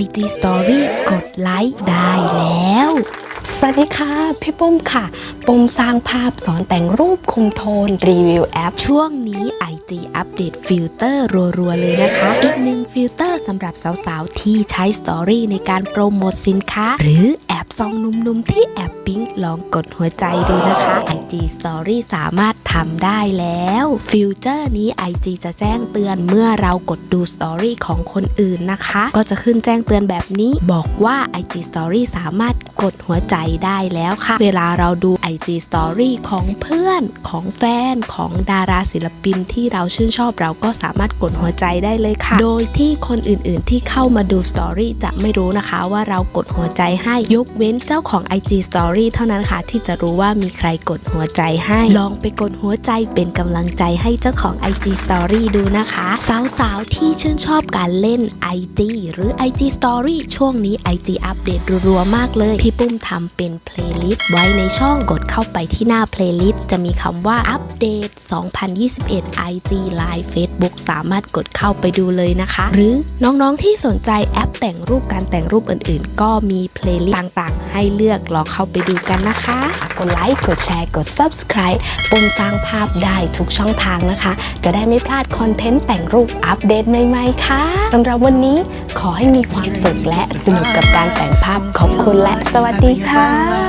IG Story กดไลค์ได้แล้ว สวัสดีค่ะ พี่ปุ้มค่ะ ปุ้มสร้างภาพสอนแต่งรูปคุมโทน รีวิวแอป ช่วงนี้ IG อัปเดตฟิลเตอร์รัวๆ เลยนะคะ อีกหนึ่งฟิลเตอร์สำหรับสาวๆ ที่ใช้สตอรี่ในการโปรโมทสินค้า หรือแอบซองหนุ่มๆ ที่แอบปิ๊งลองกดหัวใจดูนะคะ IG Story สามารถ ทำได้แล้วฟิลเตอร์นี้ IG จะแจ้งเตือนเมื่อเรากดดูสตอรี่ของคนอื่นนะคะ ก็จะขึ้นแจ้งเตือนแบบนี้บอกว่า IG Story สามารถกดหัวใจได้แล้วค่ะ เวลาเราดู IG Story ของเพื่อนของแฟนของดาราศิลปินที่เราชื่นชอบเราก็สามารถกดหัวใจได้เลยค่ะ โดยที่คนอื่นๆ ที่เข้ามาดูสตอรี่จะไม่รู้นะคะว่าเรากดหัวใจให้ยกเว้นเจ้าของ IG Story เท่านั้นค่ะ ที่จะรู้ว่ามีใครกดหัวใจให้ ลองไปกดหัวใจเป็นกำลังใจให้เจ้าของ IG Story ดูนะคะ สาวๆ ที่ชื่นชอบการเล่น IG หรือ IG Story ช่วงนี้ IG อัปเดตรัวๆมากเลย พี่ปุ้มทำเป็นเพลย์ลิสต์ไว้ในช่องกดเข้าไปที่หน้าเพลย์ลิสต์จะมีคำว่าอัปเดต 2021 IG Line Facebook สามารถกดเข้าไปดูเลยนะคะ หรือน้องๆที่สนใจแอปแต่งรูปการแต่งรูปอื่นๆ ก็มีเพลย์ลิสต์ต่างๆ ให้เลือกลองเข้าไปดูกันนะคะ ดไลค์ กดแชร์ กด Subscribe ปุ่มสร้างภาพได้ทุกช่องทางนะคะ จะได้ไม่พลาดคอนเทนต์แต่งรูปอัปเดตใหม่ๆ ค่ะสำหรับวันนี้ขอให้มีความสุขและสนุกกับการแต่งภาพขอบคุณและสวัสดีค่ะ